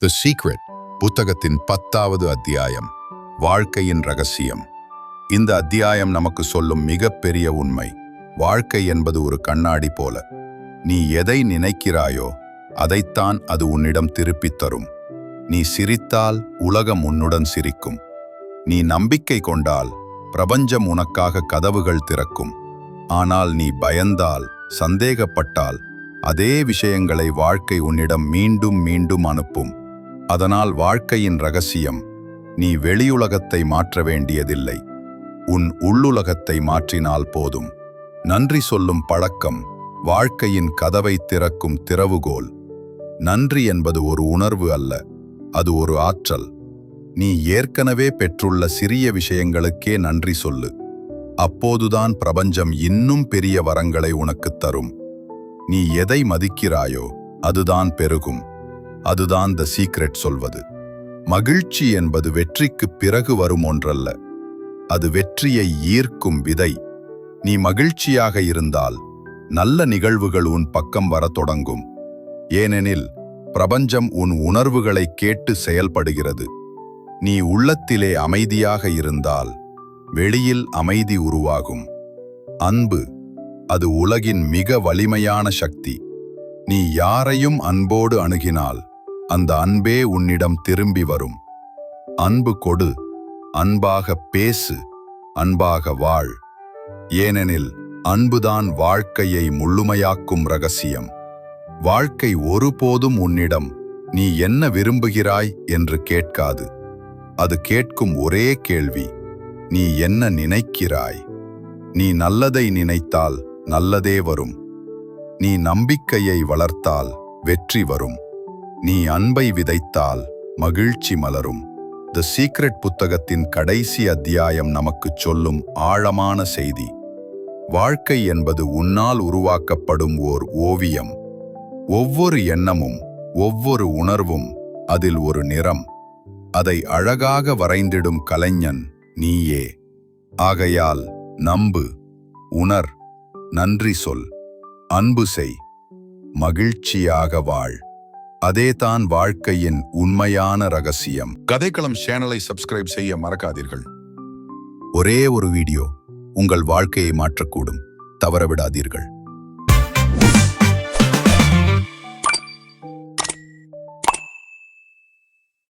தி secret புத்தகத்தின் பத்தாவது அத்தியாயம் வாழ்க்கையின் ரகசியம். இந்த அத்தியாயம் நமக்கு சொல்லும் மிகப்பெரிய உண்மை வாழ்க்கை என்பது ஒரு கண்ணாடி போல. நீ எதை நினைக்கிறாயோ அதைத்தான் அது உன்னிடம் திருப்பித் தரும். நீ சிரித்தால் உலகம் உன்னுடன் சிரிக்கும். நீ நம்பிக்கை கொண்டால் பிரபஞ்சம் உனக்காக கதவுகள் திறக்கும். ஆனால் நீ பயந்தால் சந்தேகப்பட்டால் அதே விஷயங்களை வாழ்க்கை உன்னிடம் மீண்டும் மீண்டும் அனுப்பும். அதனால் வாழ்க்கையின் ரகசியம் நீ வெளியுலகத்தை மாற்ற வேண்டியதில்லை. உன் உள்ளுலகத்தை மாற்றினால் போதும். நன்றி சொல்லும் பழக்கம் வாழ்க்கையின் கதவை திறக்கும் திறவுகோல். நன்றி என்பது ஒரு உணர்வு அல்ல அது ஒரு ஆற்றல். நீ ஏற்கனவே பெற்றுள்ள சிறிய விஷயங்களுக்கே நன்றி சொல்லு. அப்போதுதான் பிரபஞ்சம் இன்னும் பெரிய வரங்களை உனக்குத் தரும். நீ எதை மதிக்கிறாயோ அதுதான் பெருகும். அதுதான் த சீக்ரெட் சொல்வது. மகிழ்ச்சி என்பது வெற்றிக்குப் பிறகு வரும் ஒன்றல்ல. அது வெற்றியை ஈர்க்கும் விதை. நீ மகிழ்ச்சியாக இருந்தால் நல்ல நிகழ்வுகள் உன் பக்கம் வரத் தொடங்கும். ஏனெனில் பிரபஞ்சம் உன் உணர்வுகளை கேட்டு செயல்படுகிறது. நீ உள்ளத்திலே அமைதியாக இருந்தால் வெளியில் அமைதி உருவாகும். அன்பு அது உலகின் மிக வலிமையான சக்தி. நீ யாரையும் அன்போடு அணுகினால் அந்த அன்பே உன்னிடம் திரும்பி வரும். அன்பு கொடு அன்பாக பேசு அன்பாக வாழ். ஏனெனில் அன்புதான் வாழ்க்கையை முழுமையாக்கும் ரகசியம். வாழ்க்கை ஒருபோதும் உன்னிடம் நீ என்ன விரும்புகிறாய் என்று கேட்காது. அது கேட்கும் ஒரே கேள்வி நீ என்ன நினைக்கிறாய்? நீ நல்லதை நினைத்தால் நல்லதே வரும். நீ நம்பிக்கையை வளர்த்தால் வெற்றி வரும். நீ அன்பை விதைத்தால் மகிழ்ச்சி மலரும். தி சீக்ரெட் புத்தகத்தின் கடைசி அத்தியாயம் நமக்குச் சொல்லும் ஆழமான செய்தி. வாழ்க்கை என்பது உன்னால் உருவாக்கப்படும் ஓர் ஓவியம். ஒவ்வொரு எண்ணமும் ஒவ்வொரு உணர்வும் அதில் ஒரு நிறம். அதை அழகாக வரைந்திடும் கலைஞன் நீயே. ஆகையால் நம்பு உணர் நன்றி சொல் அன்பு செய் மகிழ்ச்சியாக வாழ். அதேதான் வாழ்க்கையின் உண்மையான ரகசியம். கதைக்களம் சேனலை சப்ஸ்கிரைப் செய்ய மறக்காதீர்கள். ஒரே ஒரு வீடியோ உங்கள் வாழ்க்கையை மாற்றக்கூடும். தவறவிடாதீர்கள்.